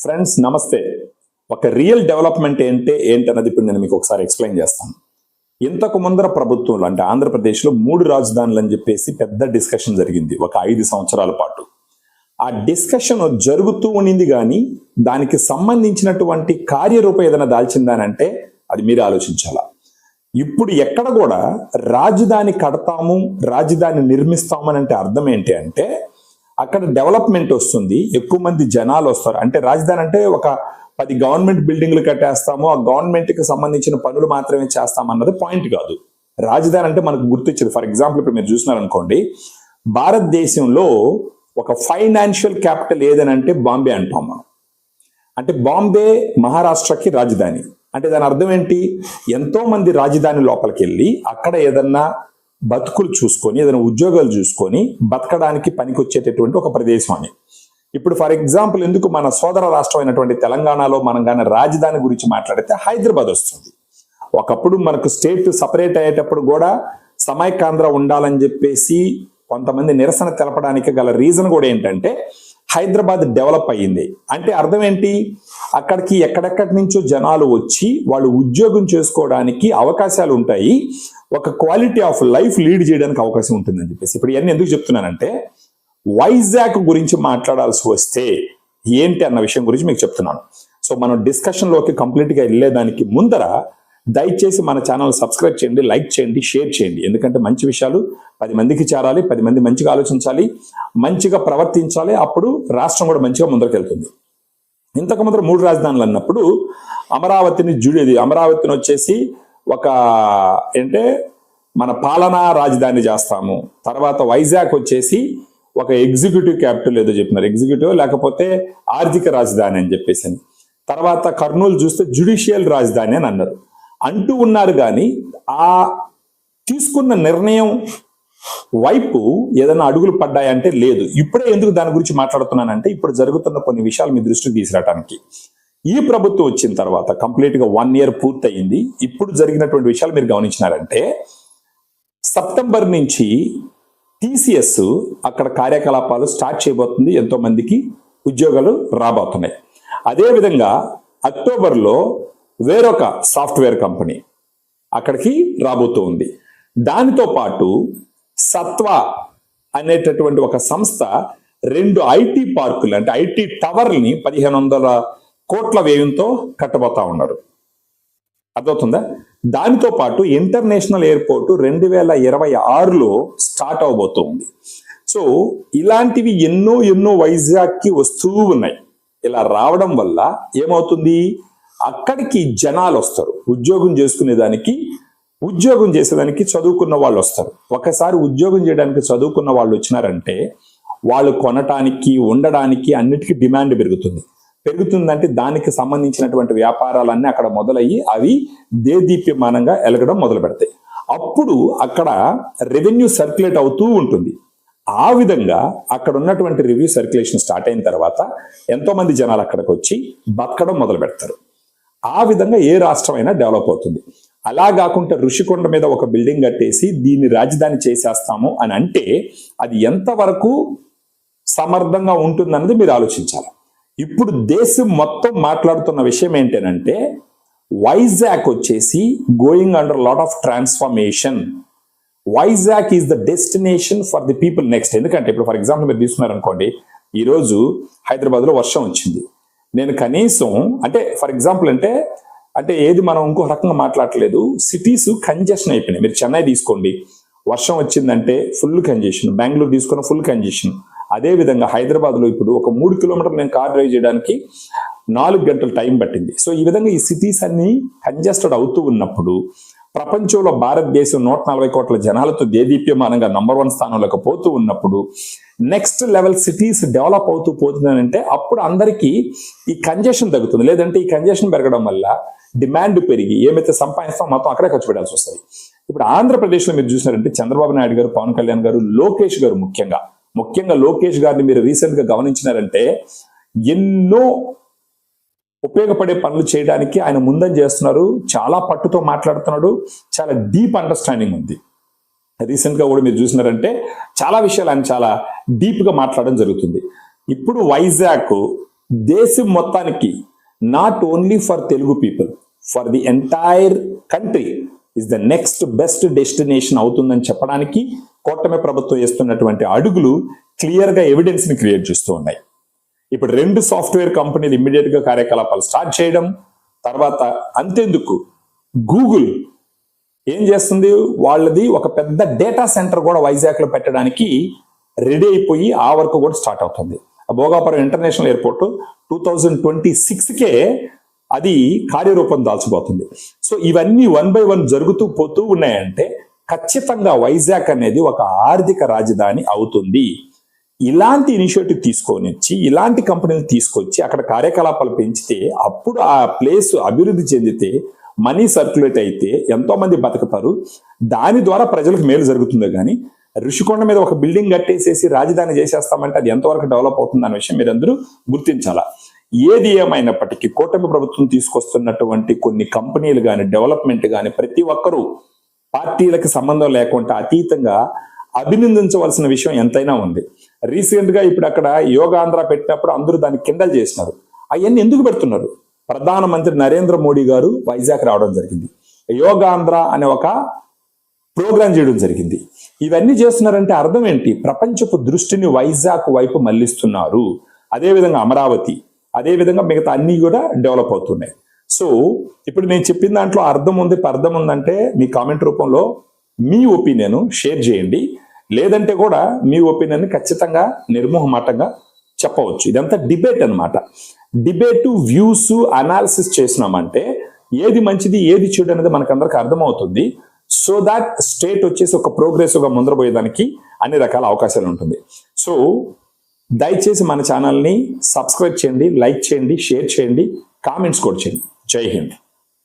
Friends నమస్తే. ఒక real development ఏంటి ఏంటన్నది ఇప్పుడు నేను మీకు ఒకసారి ఎక్స్ప్లెయిన్ చేస్తాను. ఇంతకు ముందర ప్రభుత్వంలో అంటే ఆంధ్రప్రదేశ్లో మూడు రాజధానులు అని చెప్పేసి పెద్ద డిస్కషన్ జరిగింది ఒక ఐదు సంవత్సరాల పాటు. ఆ డిస్కషన్ జరుగుతూ ఉండింది కానీ దానికి సంబంధించినటువంటి కార్యరూపం ఏదైనా దాల్చిందానంటే అది మీరు ఆలోచించాలా? ఇప్పుడు ఎక్కడ కూడా రాజధాని కడతాము రాజధాని నిర్మిస్తామని అంటే అర్థం ఏంటి అంటే అక్కడ డెవలప్మెంట్ వస్తుంది. ఎక్కువ మంది జనాలు వస్తారు. అంటే రాజధాని అంటే ఒక పది గవర్నమెంట్ బిల్డింగ్లు కట్టేస్తాము. ఆ గవర్నమెంట్కి సంబంధించిన పనులు మాత్రమే చేస్తాం అన్నది పాయింట్ కాదు. రాజధాని అంటే మనకు గుర్తొచ్చింది. ఫర్ ఎగ్జాంపుల్ ఇప్పుడు మీరు చూసినారనుకోండి భారతదేశంలో ఒక ఫైనాన్షియల్ క్యాపిటల్ ఏదని అంటే బాంబే అంటాం మనం. అంటే బాంబే మహారాష్ట్రకి రాజధాని. అంటే దాని అర్థం ఏంటి? ఎంతో మంది రాజధాని లోపలికి వెళ్ళి అక్కడ ఏదన్నా బతుకులు చూసుకొని ఏదైనా ఉద్యోగాలు చూసుకొని బతకడానికి పనికొచ్చేటటువంటి ఒక ప్రదేశం అని ఇప్పుడు ఫర్ ఎగ్జాంపుల్ ఎందుకు మన సోదర రాష్ట్రం అయినటువంటి తెలంగాణలో మనం కానీ రాజధాని గురించి మాట్లాడితే హైదరాబాద్ వస్తుంది. ఒకప్పుడు మనకు స్టేట్ సపరేట్ అయ్యేటప్పుడు కూడా సమైకాంధ్ర ఉండాలని చెప్పేసి కొంతమంది నిరసన తెలపడానికి గల రీజన్ కూడా ఏంటంటే హైదరాబాద్ డెవలప్ అయ్యింది. అంటే అర్థం ఏంటి? అక్కడికి ఎక్కడెక్కడి నుంచో జనాలు వచ్చి వాళ్ళు ఉద్యోగం చేసుకోవడానికి అవకాశాలు ఉంటాయి. ఒక క్వాలిటీ ఆఫ్ లైఫ్ లీడ్ చేయడానికి అవకాశం ఉంటుందని చెప్పేసి ఇప్పుడు ఇవన్నీ ఎందుకు చెప్తున్నానంటే వైజాగ్ గురించి మాట్లాడాల్సి వస్తే ఏంటి అన్న విషయం గురించి మీకు చెప్తున్నాను. సో మనం డిస్కషన్లోకి కంప్లీట్గా వెళ్ళేదానికి ముందర దయచేసి మన ఛానల్ సబ్స్క్రైబ్ చేయండి లైక్ చేయండి షేర్ చేయండి. ఎందుకంటే మంచి విషయాలు పది మందికి చేరాలి పది మంది మంచిగా ఆలోచించాలి మంచిగా ప్రవర్తించాలి అప్పుడు రాష్ట్రం కూడా మంచిగా ముందరకెళ్తుంది ఇంతకు ముందర మూడు రాజధానులు అన్నప్పుడు అమరావతిని జుడేది అమరావతిని వచ్చేసి ఒక అంటే మన పాలనా రాజధాని చేస్తాము. తర్వాత వైజాగ్ వచ్చేసి ఒక ఎగ్జిక్యూటివ్ క్యాపిటల్ ఏదో చెప్పినారు ఎగ్జిక్యూటివ్ లేకపోతే ఆర్థిక రాజధాని అని చెప్పేసి. తర్వాత కర్నూలు చూస్తే జ్యుడిషియల్ రాజధాని అని అన్నారు. అంటూ ఉన్నారు కానీ ఆ తీసుకున్న నిర్ణయం వైపు ఏదైనా అడుగులు పడ్డాయంటే లేదు. ఇప్పుడే ఎందుకు దాని గురించి మాట్లాడుతున్నానంటే ఇప్పుడు జరుగుతున్న కొన్ని విషయాలు మీ దృష్టికి తీసుకురావడానికి ఈ ప్రభుత్వం వచ్చిన తర్వాత కంప్లీట్గా వన్ ఇయర్ పూర్తయింది. ఇప్పుడు జరిగినటువంటి విషయాలు మీరు గమనించినారంటే సెప్టెంబర్ నుంచి టీసీఎస్ అక్కడ కార్యకలాపాలు స్టార్ట్ చేయబోతుంది. ఎంతో మందికి ఉద్యోగాలు రాబోతున్నాయి. అదేవిధంగా అక్టోబర్లో వేరొక సాఫ్ట్వేర్ కంపెనీ అక్కడికి రాబోతూ ఉంది. దానితో పాటు సత్వ అనేటటువంటి ఒక సంస్థ రెండు ఐటీ పార్కులు అంటే ఐటీ టవర్ని పదిహేను వందల కోట్ల వ్యయంతో కట్టబోతా ఉన్నారు. అర్థమవుతుందా? దానితో పాటు ఇంటర్నేషనల్ ఎయిర్పోర్ట్ రెండు వేల ఇరవై ఆరులో స్టార్ట్ అవబోతుంది సో ఇలాంటివి ఎన్నో ఎన్నో వైజాగ్కి వస్తూ ఉన్నాయి. ఇలా రావడం వల్ల ఏమవుతుంది? అక్కడికి జనాలు వస్తారు. ఉద్యోగం చేసుకునేదానికి ఉద్యోగం చేసేదానికి చదువుకున్న వాళ్ళు వస్తారు. ఒకసారి ఉద్యోగం చేయడానికి చదువుకున్న వాళ్ళు వచ్చినారంటే వాళ్ళు కొనటానికి ఉండడానికి అన్నిటికీ డిమాండ్ పెరుగుతుంది. పెరుగుతుందంటే దానికి సంబంధించినటువంటి వ్యాపారాలన్నీ అక్కడ మొదలయ్యి అవి దేదీప్యమానంగా ఎలగడం మొదలు పెడతాయి. అప్పుడు అక్కడ రెవెన్యూ సర్క్యులేట్ అవుతూ ఉంటుంది. ఆ విధంగా అక్కడ ఉన్నటువంటి రివ్యూ సర్క్యులేషన్ స్టార్ట్ అయిన తర్వాత ఎంతోమంది జనాలు అక్కడికి వచ్చి బతకడం మొదలు పెడతారు. ఆ విధంగా ఏ రాష్ట్రమైనా డెవలప్ అవుతుంది. అలా కాకుండా ఋషికొండ మీద ఒక బిల్డింగ్ కట్టేసి దీన్ని రాజధాని చేసేస్తాము అని అంటే అది ఎంతవరకు సమర్థంగా ఉంటుందన్నది మీరు ఆలోచించాలి. ఇప్పుడు దేశం మొత్తం మాట్లాడుతున్న విషయం ఏంటంటే వైజాగ్ వచ్చేసి going under lot of transformation Vizag is the destination for the people next ఎందుకంటే ఇప్పుడు ఫర్ ఎగ్జాంపుల్ మీరు తీసుకున్నారనుకోండి ఈరోజు హైదరాబాద్లో వర్షం వచ్చింది. నేను కనీసం అంటే ఫర్ ఎగ్జాంపుల్ అంటే అంటే ఏది మనం ఇంకో రకంగా మాట్లాడలేదు సిటీస్ కంజెషన్ అయిపోయినాయి. మీరు చెన్నై తీసుకోండి వర్షం వచ్చిందంటే ఫుల్ కంజెషన్ బెంగళూరు తీసుకున్న ఫుల్ కంజెషన్ అదే విధంగా హైదరాబాద్లో ఇప్పుడు ఒక మూడు కిలోమీటర్లు నేను కార్ డ్రైవ్ చేయడానికి నాలుగు గంటలు టైం పట్టింది. సో ఈ విధంగా ఈ సిటీస్ అన్ని కంజెస్టెడ్ అవుతూ ఉన్నప్పుడు ప్రపంచంలో భారతదేశం నూట నలభై కోట్ల జనాలతో దేదీప్యమానంగా నంబర్ వన్ స్థానంలోకి పోతూ ఉన్నప్పుడు నెక్స్ట్ లెవెల్ సిటీస్ డెవలప్ అవుతూ పోతుందంటే అప్పుడు అందరికీ ఈ కంజెషన్ తగ్గుతుంది. లేదంటే ఈ కంజెషన్ పెరగడం వల్ల డిమాండ్ పెరిగి ఏమైతే సంపాదిస్తామో మొత్తం అక్కడే ఖర్చు పెట్టాల్సి వస్తుంది. ఇప్పుడు ఆంధ్రప్రదేశ్లో మీరు చూసినారంటే చంద్రబాబు నాయుడు గారు పవన్ కళ్యాణ్ గారు లోకేష్ గారు ముఖ్యంగా ముఖ్యంగా లోకేష్ గారిని మీరు రీసెంట్గా గమనించినారంటే ఎన్నో ఉపయోగపడే పనులు చేయడానికి ఆయన ముందని చేస్తున్నారు. చాలా పట్టుతో మాట్లాడుతున్నాడు. చాలా డీప్ అండర్స్టాండింగ్ ఉంది. రీసెంట్గా కూడా మీరు చూసినారంటే చాలా విషయాలు ఆయన చాలా డీప్గా మాట్లాడడం జరుగుతుంది. ఇప్పుడు వైజాగ్ దేశం మొత్తానికి not only for Telugu people for the entire country is the next best destination అవుతుందని చెప్పడానికి కూటమి ప్రభుత్వం ఇస్తున్నటువంటి అడుగులు క్లియర్గా ఎవిడెన్స్ని క్రియేట్ చేస్తూ ఉన్నాయి. ఇప్పుడు రెండు సాఫ్ట్వేర్ కంపెనీలు ఇమ్మీడియట్గా కార్యకలాపాలు స్టార్ట్ చేయడం తర్వాత అంతేందుకు గూగుల్ ఏం చేస్తుంది? వాళ్ళది ఒక పెద్ద డేటా సెంటర్ కూడా వైజాగ్లో పెట్టడానికి రెడీ అయిపోయి ఆ వర్క్ కూడా స్టార్ట్ అవుతుంది. ఆ Bhogapuram international airport two thousand twenty సిక్స్కే అది కార్యరూపం దాల్చబోతుంది. సో ఇవన్నీ వన్ బై వన్ జరుగుతూ పోతూ ఉన్నాయంటే ఖచ్చితంగా వైజాగ్ అనేది ఒక ఆర్థిక రాజధాని అవుతుంది. ఇలాంటి ఇనిషియేటివ్ తీసుకొని వచ్చి ఇలాంటి కంపెనీలు తీసుకొచ్చి అక్కడ కార్యకలాపాలు పెంచితే అప్పుడు ఆ ప్లేస్ అభివృద్ధి చెందితే మనీ సర్క్యులేట్ అయితే ఎంతో మంది బతుకుతారు. దాని ద్వారా ప్రజలకు మేలు జరుగుతుందో కానీ ఋషికొండ మీద ఒక బిల్డింగ్ కట్టేసేసి రాజధాని చేసేస్తామంటే అది ఎంతవరకు డెవలప్ అవుతుంది అనే విషయం మీరందరూ గుర్తించాలా? ఏది ఏమైనప్పటికీ కూటమి ప్రభుత్వం తీసుకొస్తున్నటువంటి కొన్ని కంపెనీలు కానీ డెవలప్మెంట్ కానీ ప్రతి ఒక్కరూ పార్టీలకు సంబంధం లేకుండా అతీతంగా అభినందించవలసిన విషయం ఎంతైనా ఉంది. రీసెంట్గా ఇప్పుడు అక్కడ యోగాంధ్ర పెట్టినప్పుడు అందరూ దాన్ని కిండల్ చేసినారు. అవన్నీ ఎందుకు పెడుతున్నారు? ప్రధానమంత్రి నరేంద్ర మోడీ గారు వైజాగ్ రావడం జరిగింది. యోగాంధ్ర అనే ఒక ప్రోగ్రాం చేయడం జరిగింది. ఇవన్నీ చేస్తున్నారంటే అర్థం ఏంటి? ప్రపంచపు దృష్టిని వైజాగ్ వైపు మళ్ళిస్తున్నారు అదేవిధంగా అమరావతి అదేవిధంగా మిగతా అన్నీ కూడా డెవలప్ అవుతున్నాయి. సో ఇప్పుడు నేను చెప్పిన దాంట్లో అర్థం ఉంది అర్థం ఉందంటే మీ కామెంట్ రూపంలో మీ ఒపీనియన్ షేర్ చేయండి. లేదంటే కూడా మీ ఒపీనియన్ ఖచ్చితంగా నిర్మోహమాటంగా చెప్పవచ్చు. ఇదంతా డిబేట్ అన్నమాట. డిబేట్ వ్యూస్ అనాలిసిస్ చేసినామంటే ఏది మంచిది ఏది చెడు అనేది మనకందరికి అర్థమవుతుంది. సో దాట్ స్టేట్ వచ్చేసి ఒక ప్రోగ్రెసివ్గా ముందరపోయేదానికి అన్ని రకాల అవకాశాలు ఉంటుంది. సో దయచేసి మన ఛానల్ని సబ్స్క్రైబ్ చేయండి లైక్ చేయండి షేర్ చేయండి కామెంట్స్ కూడా చేయండి. Jai Hind.